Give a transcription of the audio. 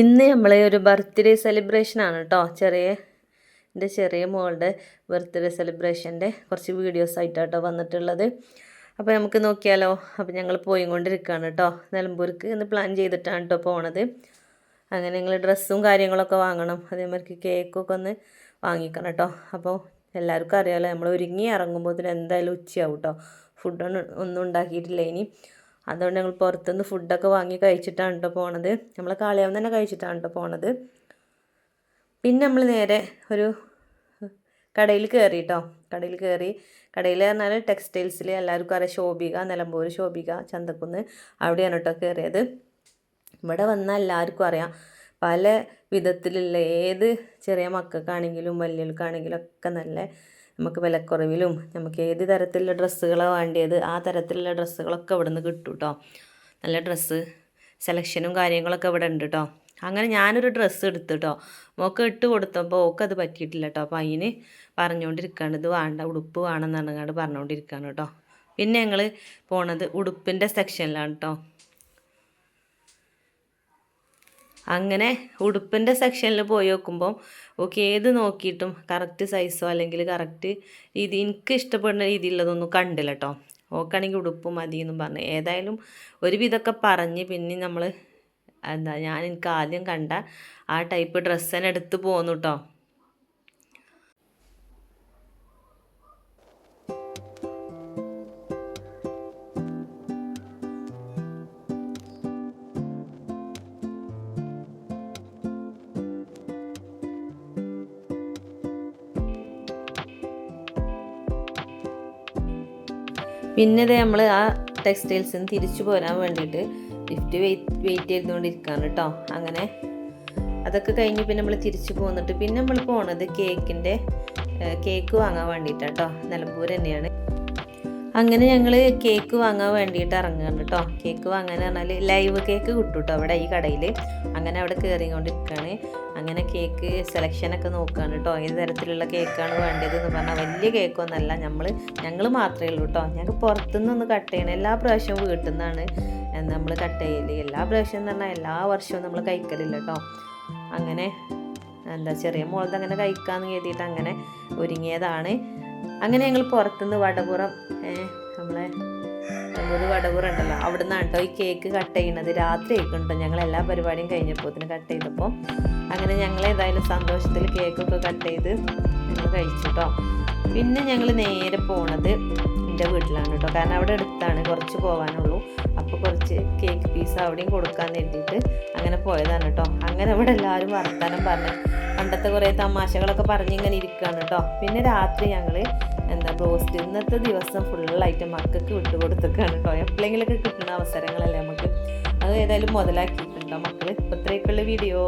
ഇന്ന് നമ്മളെ ഒരു ബർത്ത്ഡേ സെലിബ്രേഷൻ ആണ് കേട്ടോ ചെറിയ എന്റെ ചെറിയ മോളുടെ ബർത്ത്ഡേ സെലിബ്രേഷന്റെ കുറച്ച് വീഡിയോസ് ആയിട്ടാട്ടോ വന്നിട്ടുള്ളത്. അപ്പോൾ നമുക്ക് നോക്കിയാലോ. അപ്പോൾ ഞങ്ങൾ പോയി കൊണ്ടിരിക്കുകയാണ് കേട്ടോ നിലമ്പൂർക്ക് ഇന്ന് പ്ലാൻ ചെയ്തിട്ടാണ് കേട്ടോ പോണത്. അങ്ങനെ ഞങ്ങൾ ഡ്രസ്സും കാര്യങ്ങളൊക്കെ വാങ്ങണം. അതേമാതിരി കേക്കൊക്കെ ഒന്ന് വാങ്ങിക്കണം കേട്ടോ അപ്പോൾ എല്ലാവർക്കും അറിയാമല്ലോ നമ്മൾ ഒരുങ്ങി ഇറങ്ങുമ്പോൾ എന്തായാലും ഉച്ചയാവും കേട്ടോ ഫുഡൊന്നും ഒന്നും ഉണ്ടാക്കിയിട്ടില്ല ഇനി. അതുകൊണ്ട് ഞങ്ങൾ പുറത്തുനിന്ന് ഫുഡൊക്കെ വാങ്ങി കഴിച്ചിട്ടാണ് കേട്ടോ പോണത്. നമ്മൾ കാളിയാവുന്ന തന്നെ കഴിച്ചിട്ടാണ് കേട്ടോ പോണത്. പിന്നെ നമ്മൾ നേരെ ഒരു കടയിൽ കയറി കേട്ടോ കടയിൽ കയറി. കടയിൽ പറഞ്ഞാൽ ടെക്സ്റ്റൈൽസിൽ എല്ലാവർക്കും അറിയാം. ശോഭിക നിലമ്പൂർ ശോഭിക ചന്തക്കുന്ന് അവിടെയാണ് കേട്ടോ കയറിയത്. ഇവിടെ വന്നാൽ എല്ലാവർക്കും അറിയാം. പല വിധത്തിലുള്ള ഏത് ചെറിയ മക്കൾക്കാണെങ്കിലും വലിയവർക്കാണെങ്കിലും ഒക്കെ നല്ല നമുക്ക് വിലക്കുറവിലും നമുക്ക് ഏത് തരത്തിലുള്ള ഡ്രസ്സുകളാണ് വേണ്ടിയത് ആ തരത്തിലുള്ള ഡ്രസ്സുകളൊക്കെ ഇവിടെ നിന്ന് കിട്ടും കേട്ടോ നല്ല ഡ്രസ്സ് സെലക്ഷനും കാര്യങ്ങളൊക്കെ ഇവിടെ ഉണ്ട് കേട്ടോ അങ്ങനെ ഞാനൊരു ഡ്രസ്സ് എടുത്തു കേട്ടോ മോക്ക് ഇട്ട് കൊടുത്തപ്പോൾ ഓക്ക് അത് പറ്റിയിട്ടില്ല കേട്ടോ അപ്പോൾ അതിന് പറഞ്ഞുകൊണ്ടിരിക്കുകയാണ് ഇത് വേണ്ട ഉടുപ്പ് വേണമെന്ന് പറഞ്ഞുകൊണ്ട് പറഞ്ഞുകൊണ്ടിരിക്കുകയാണ് കേട്ടോ പിന്നെ ഞങ്ങൾ പോണത് ഉടുപ്പിന്റെ സെക്ഷനിലാണ് കേട്ടോ അങ്ങനെ ഉടുപ്പിന്റെ സെക്ഷനിൽ പോയി നോക്കുമ്പോൾ ഓക്കെ ഏത് നോക്കിയിട്ടും കറക്റ്റ് സൈസോ അല്ലെങ്കിൽ കറക്റ്റ് രീതി എനിക്ക് ഇഷ്ടപ്പെടുന്ന രീതിയിലുള്ളതൊന്നും കണ്ടില്ല കേട്ടോ ഓക്കാണെങ്കിൽ ഉടുപ്പ് മതി എന്നും പറഞ്ഞു. ഏതായാലും ഒരുവിധമൊക്കെ പറഞ്ഞ് പിന്നെ നമ്മൾ എന്താ ഞാൻ എനിക്ക് ആദ്യം കണ്ട ആ ടൈപ്പ് ഡ്രസ്സ് തന്നെ എടുത്ത് പോന്നു കേട്ടോ പിന്നെ നമ്മൾ ആ ടെക്സ്റ്റൈൽസിൽ നിന്ന് തിരിച്ചു പോരാൻ വേണ്ടിയിട്ട് ലിഫ്റ്റ് വെയിറ്റ് വെയിറ്റ് ചെയ്തുകൊണ്ടിരിക്കുകയാണ് കേട്ടോ അങ്ങനെ അതൊക്കെ കഴിഞ്ഞ് പിന്നെ നമ്മൾ തിരിച്ചു പോന്നിട്ട് പിന്നെ നമ്മൾ പോണത് കേക്കിന്റെ കേക്ക് വാങ്ങാൻ വേണ്ടിയിട്ടാണ് കേട്ടോ നിലമ്പൂർ തന്നെയാണ്. അങ്ങനെ ഞങ്ങൾ കേക്ക് വാങ്ങാൻ വേണ്ടിയിട്ട് ഇറങ്ങുകയാണ് കേട്ടോ. കേക്ക് വാങ്ങാൻ പറഞ്ഞാൽ ലൈവ് കേക്ക് കിട്ടും കേട്ടോ അവിടെ ഈ കടയിൽ അങ്ങനെ അവിടെ കയറിക്കൊണ്ടിരിക്കുകയാണ് അങ്ങനെ കേക്ക് സെലക്ഷനൊക്കെ നോക്കുകയാണ് കേട്ടോ. ഏത് തരത്തിലുള്ള കേക്കാണ് വേണ്ടത് എന്ന് പറഞ്ഞാൽ വലിയ കേക്കൊന്നല്ല നമ്മൾ ഞങ്ങൾ മാത്രമേ ഉള്ളൂ കേട്ടോ. ഞങ്ങൾക്ക് പുറത്തുനിന്നൊന്ന് കട്ട് ചെയ്യണം. എല്ലാ പ്രാവശ്യവും വീട്ടിൽ നിന്നാണ് നമ്മൾ കട്ട് ചെയ്യൽ. എല്ലാ പ്രാവശ്യം എന്ന് പറഞ്ഞാൽ എല്ലാ വർഷവും നമ്മൾ കഴിക്കലില്ല കേട്ടോ. അങ്ങനെ എന്താ ചെറിയ മോളത് അങ്ങനെ കഴിക്കാമെന്ന് കരുതിയിട്ട് അങ്ങനെ ഒരുങ്ങിയതാണ്. അങ്ങനെ ഞങ്ങൾ പുറത്തുനിന്ന് വടപുറം നമ്മളെ ഒരു വടപുറം ഉണ്ടല്ലോ. അവിടെ നിന്നാണ് കേട്ടോ ഈ കേക്ക് കട്ട് ചെയ്യുന്നത്. രാത്രി ആയിക്കുണ്ടോ ഞങ്ങൾ എല്ലാ പരിപാടിയും കഴിഞ്ഞപ്പോൾ ഇതിന് കട്ട് ചെയ്തപ്പോൾ അങ്ങനെ ഞങ്ങൾ ഏതായാലും സന്തോഷത്തിൽ കേക്കൊക്കെ കട്ട് ചെയ്ത് ഞങ്ങൾ കഴിച്ചു കേട്ടോ. പിന്നെ ഞങ്ങൾ നേരെ പോണത് എന്റെ വീട്ടിലാണ് കേട്ടോ. കാരണം അവിടെ അടുത്താണ് കുറച്ച് പോകാനുള്ളൂ അപ്പോൾ കുറച്ച് കേക്ക് പീസ് അവിടെയും കൊടുക്കാൻ വേണ്ടിയിട്ട് അങ്ങനെ പോയതാണ് കേട്ടോ. അങ്ങനെ അവിടെ എല്ലാവരും വർത്തമാനം പറഞ്ഞ്. പണ്ടത്തെ കുറേ തമാശകളൊക്കെ പറഞ്ഞിങ്ങനെ ഇരിക്കുകയാണ് കേട്ടോ. പിന്നെ രാത്രി ഞങ്ങൾ എന്താ ബ്രോസ്റ്റ് ഇന്നത്തെ ദിവസം ഫുള്ളായിട്ട് മക്കൾക്ക് വിട്ടു കൊടുത്തേക്കാണ് കേട്ടോ. എപ്പോഴെങ്കിലൊക്കെ കിട്ടുന്ന അവസരങ്ങളല്ലേ നമുക്ക്. അത് ഏതായാലും മുതലാക്കിയിട്ടുണ്ടോ മക്കൾ ഇപ്പോഴത്തേക്കുള്ള വീഡിയോ